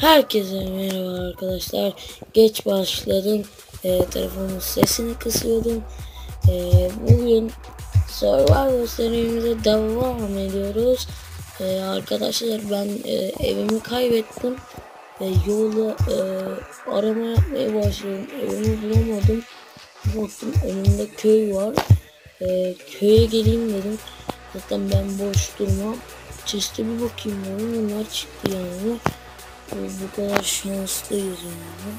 Herkese merhaba arkadaşlar. Geç başladım. Ee, telefonun sesini kısıyordum. Ee, bugün Survivor serimize devam ediyoruz. Ee, arkadaşlar ben e, evimi kaybettim. Ve yolda e, arama yapmaya başladım. Evimi bulamadım. Baktım önümde köy var. Ee, köye geleyim dedim. Zaten ben boş durmam. Chest'e bir bakayım dedim. Bunlar çıktı yani. Bu kadar şanslıyız yani.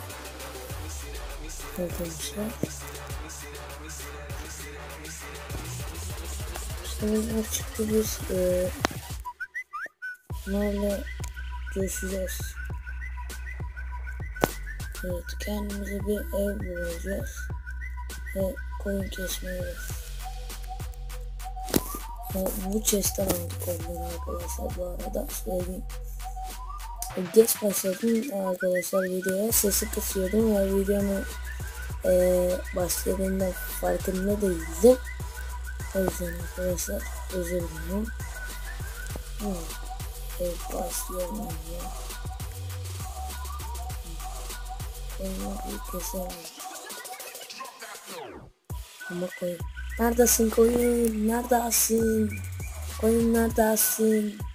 Arkadaşlar. Bunlar çıktı biz e, bunlarla coşacağız. Evet kendimize bir ev bulacağız. Ve koyun kesmeye bu chest'ten aldık onları arkadaşlar bu arada söyleyeyim. Geç başladım arkadaşlar videoya sesi kısıyordum ve videonun e, başladığında farkında değildim. O yüzden arkadaşlar özür dilerim. Evet başlayalım ya. Koyunu bir keselim. Ama koyun. Neredesin koyun? Neredesin? Koyun neredesin?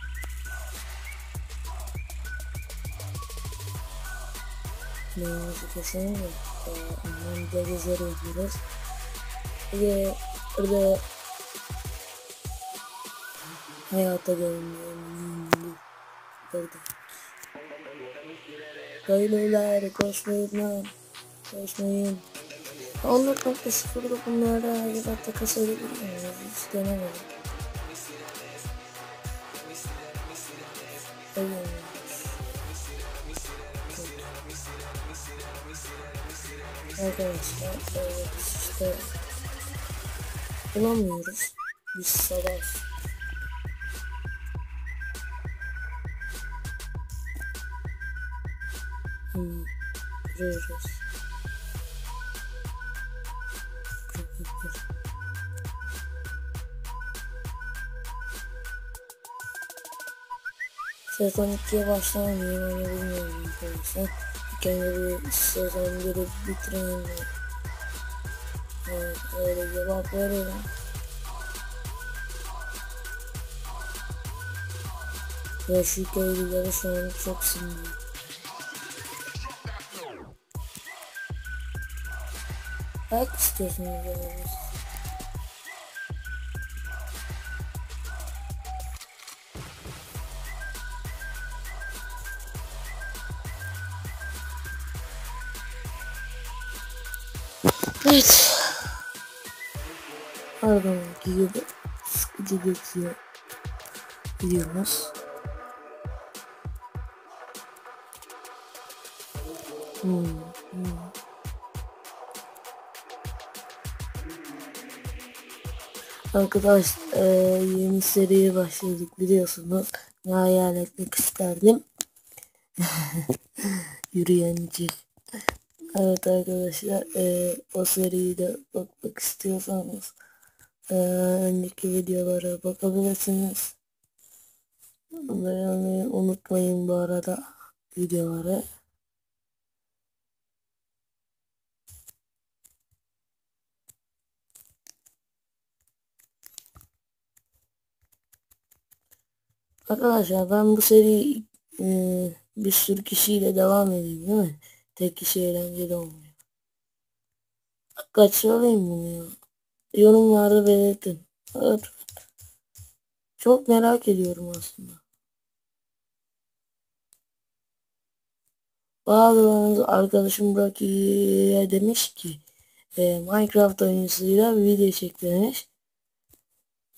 Keselim de e, ondan da gezer ediyoruz. Ve burada hayata görünüyorum. Burada. Köylüler koşmayın lan. Koşmayın. 14.0'da bunlara hayatta kasabilir miyiz? Hiç denemedim. Evet. Arkadaşlar evet işte bulamıyoruz. Biz savaş. Hmm, görüyoruz. Sezon 2'ye başlamayayım onu bilmiyorum arkadaşlar. Kendi bir sezon biri bitireyim de. Evet, öyle cevap veriyorum. Ve şu köylüleri şu an çok sinirli. Belki istiyorsunuz Evet. Zamanki gibi sıkıcı geçiyor videomuz. Hmm, hmm. Arkadaş e, yeni seriye başladık biliyorsunuz. Ne hayal etmek isterdim. Yürüyenci. Evet arkadaşlar e, o seriyi de bakmak istiyorsanız e, önceki videolara bakabilirsiniz. Beğenmeyi unutmayın bu arada videoları. Arkadaşlar ben bu seri e, bir sürü kişiyle devam edeyim değil mi? Tek kişi eğlenceli olmuyor. Kaç söyleyeyim bunu ya. Yorumlarda belirtin. Evet. Çok merak ediyorum aslında. Bazılarınız arkadaşım Burak'ya demiş ki e, Minecraft oyuncusuyla video çek.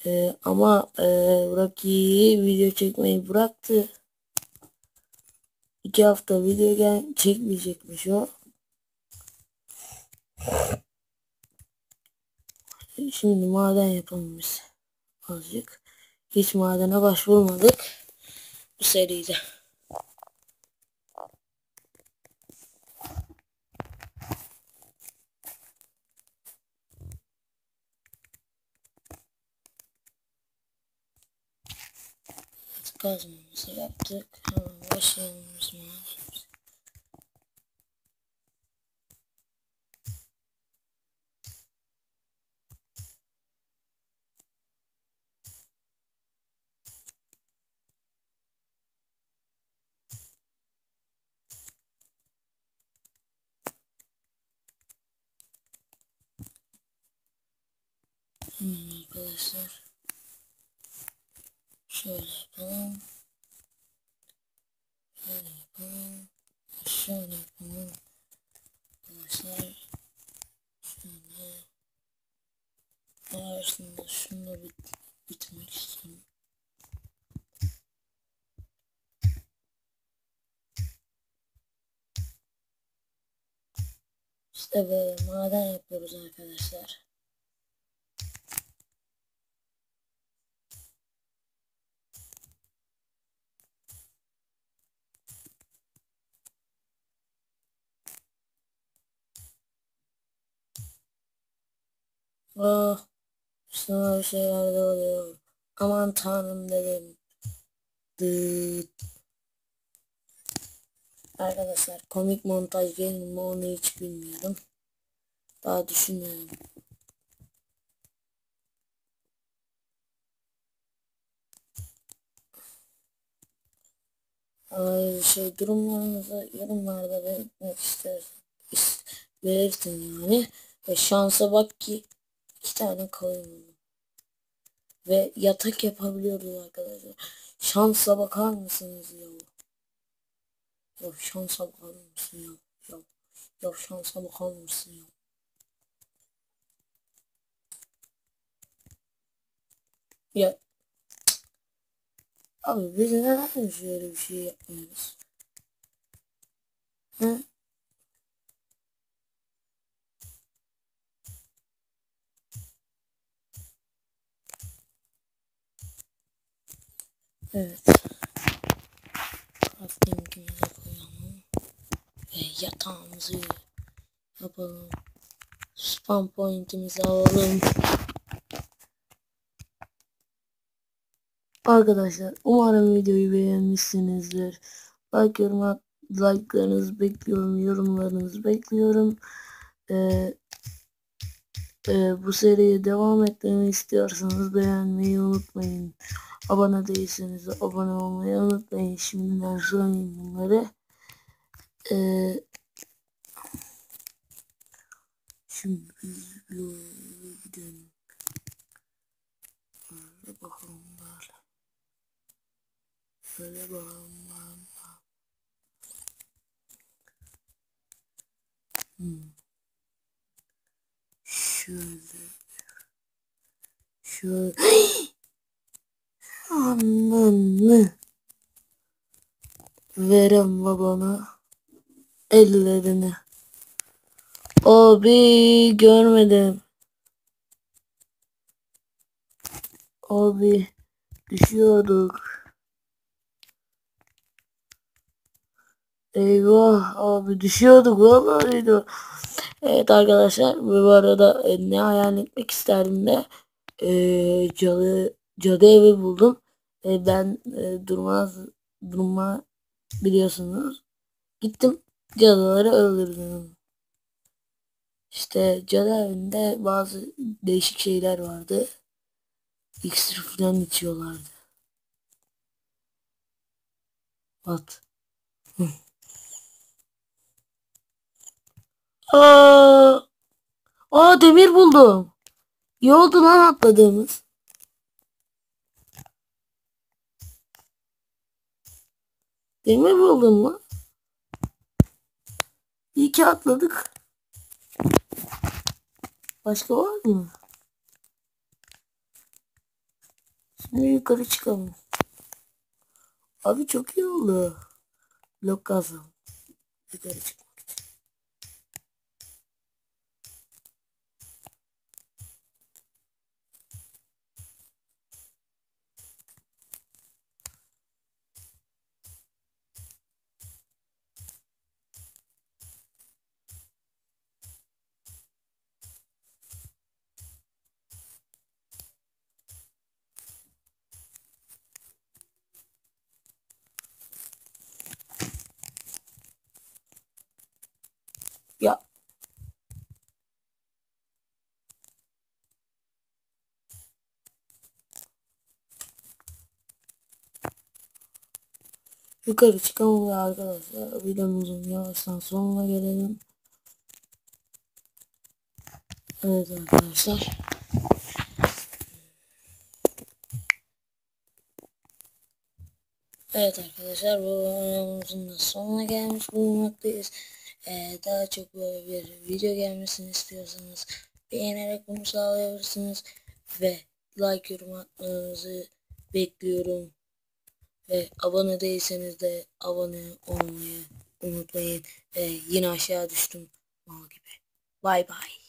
E, ama e, Burak'ı video çekmeyi bıraktı. İki hafta video gel çekmeyecekmiş o. Şimdi maden yapalım biz. Azıcık. Hiç madene başvurmadık. Bu seride. kazmamızı selected her Russians blessed. Show the alone. Şöyle yapalım. Arkadaşlar. Şöyle. Aslında şunu bit bitmek. İşte böyle maden yapıyoruz arkadaşlar. Oh, sana bir şeyler de oluyor. Aman tanrım dedim. Dıt. Arkadaşlar komik montaj gelir mi onu hiç bilmiyorum. Daha düşünüyorum. Ay şey durumlarınızı yorumlarda belirtmek isterseniz belirtin yani. Ve şansa bak ki iki tane koyun Ve yatak yapabiliyoruz arkadaşlar. Şansa bakar mısınız ya? Ya şansa bakar mısın ya? Ya, ya şansa bakar mısın ya? Ya Abi biz neden şöyle bir şey yapmıyoruz? Hı? Evet. Crafting'imizi koyalım. Ve yatağımızı yapalım. Spam point'imizi alalım. Arkadaşlar umarım videoyu beğenmişsinizdir. Like yorum like'larınızı bekliyorum. Yorumlarınızı bekliyorum. Ee, e, bu seriye devam etmemi istiyorsanız beğenmeyi unutmayın. Abone değilseniz de abone olmayı unutmayın. Şimdiden söyleyeyim bunları. Ee, şimdi biz gidelim. Böyle bakalım böyle. Şöyle bakalım. Hmm. Şöyle. Şöyle. Verem babana. Ellerini. Abi görmedim. Abi düşüyorduk. Eyvah abi düşüyorduk vallahi de. Evet arkadaşlar bu arada e, ne hayal etmek isterdim de e, cadı cadı evi buldum. E, ben e, durmaz durma biliyorsunuz. Gittim cadıları öldürdüm. İşte cadı evinde bazı değişik şeyler vardı. İksir falan içiyorlardı. What? Aa, aa demir buldum. İyi oldu lan atladığımız. Demir buldum mu? İyi ki atladık. Başka var mı? Şimdi yukarı çıkalım. Abi çok iyi oldu. Blok kazan. Yukarı çık. yukarı çıkalım ve arkadaşlar videomuzun yavaştan sonuna gelelim. Evet arkadaşlar. Evet arkadaşlar bu videomuzun da sonuna gelmiş bulunmaktayız. Ee, daha çok böyle bir video gelmesini istiyorsanız beğenerek bunu sağlayabilirsiniz ve like yorum atmanızı bekliyorum. Ve abone değilseniz de abone olmayı unutmayın. Ve yine aşağı düştüm mal gibi. Bay bay.